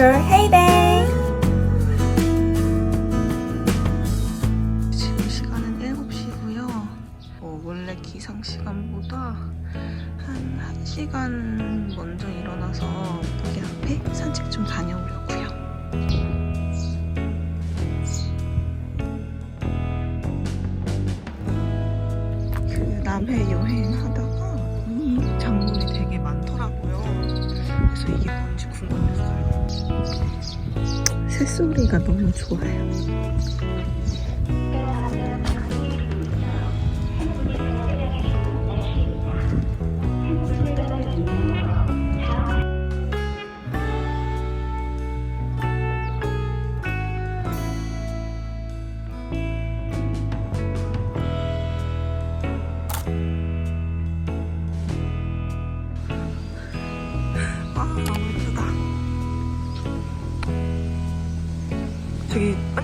teacher. Hey, babe. 새소리가 너무 좋아요.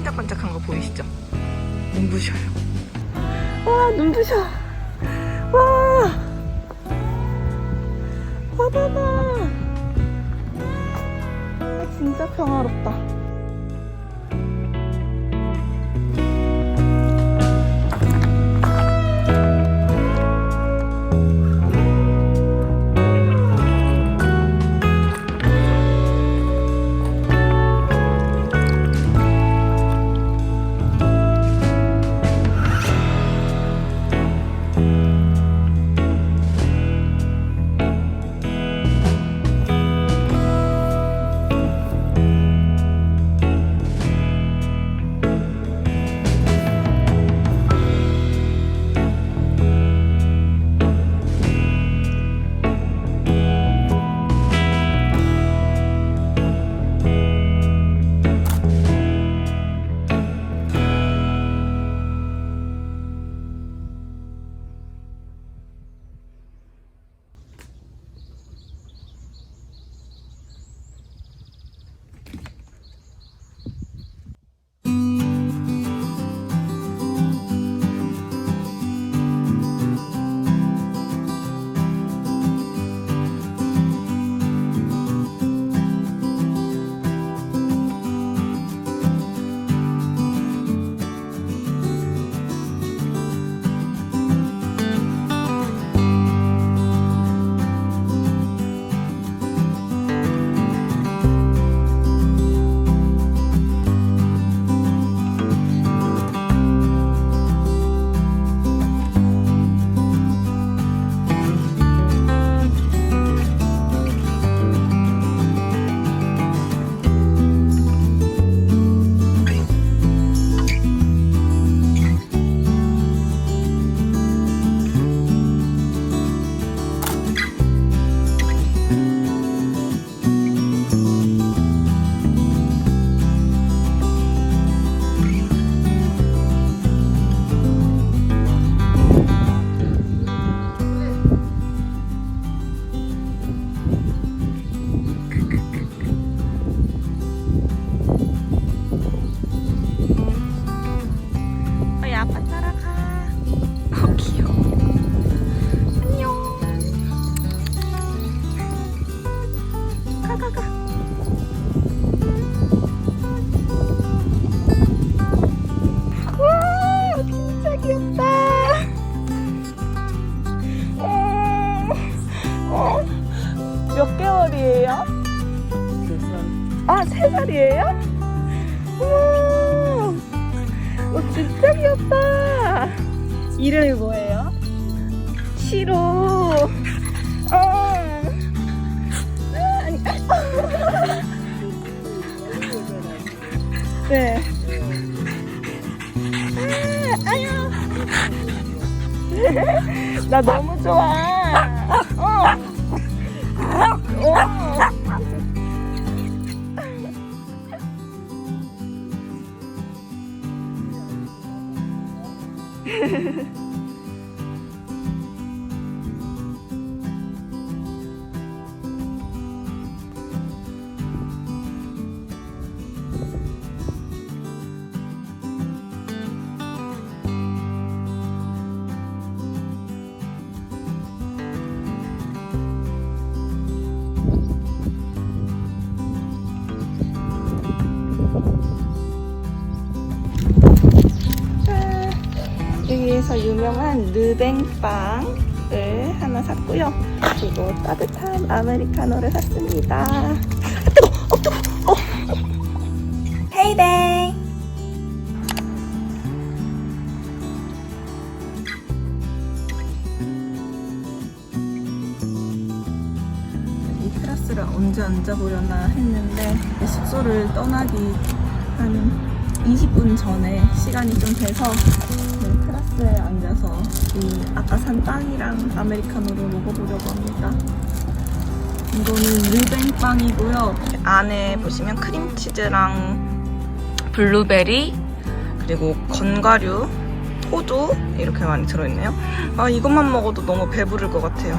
반짝반짝한 거 보이시죠? 눈부셔요. 와 눈부셔. 와. 바다다 아, 진짜 평화롭다 아, 세 살이에요? 우와. 어, 진짜 귀엽다. 이름이 뭐예요? 시로. 어. 아니. 네. 아, 아유. 나 너무 좋아. フフフ。 여기에서 유명한 르뱅빵을 하나 샀고요. 그리고 따뜻한 아메리카노를 샀습니다. 아, 뜨거! 어, 뜨거! 어. 헤이뱅! 이 테라스를 언제 앉아보려나 했는데 숙소를 떠나기 한 20분 전에 시간이 좀 돼서 네, 테라스에 앉아서 이 아까 산 빵이랑 아메리카노를 먹어보려고 합니다. 이거는 르뱅빵이고요. 안에 보시면 크림치즈랑 블루베리 그리고 건과류, 호두 이렇게 많이 들어있네요. 아 이것만 먹어도 너무 배부를 것 같아요.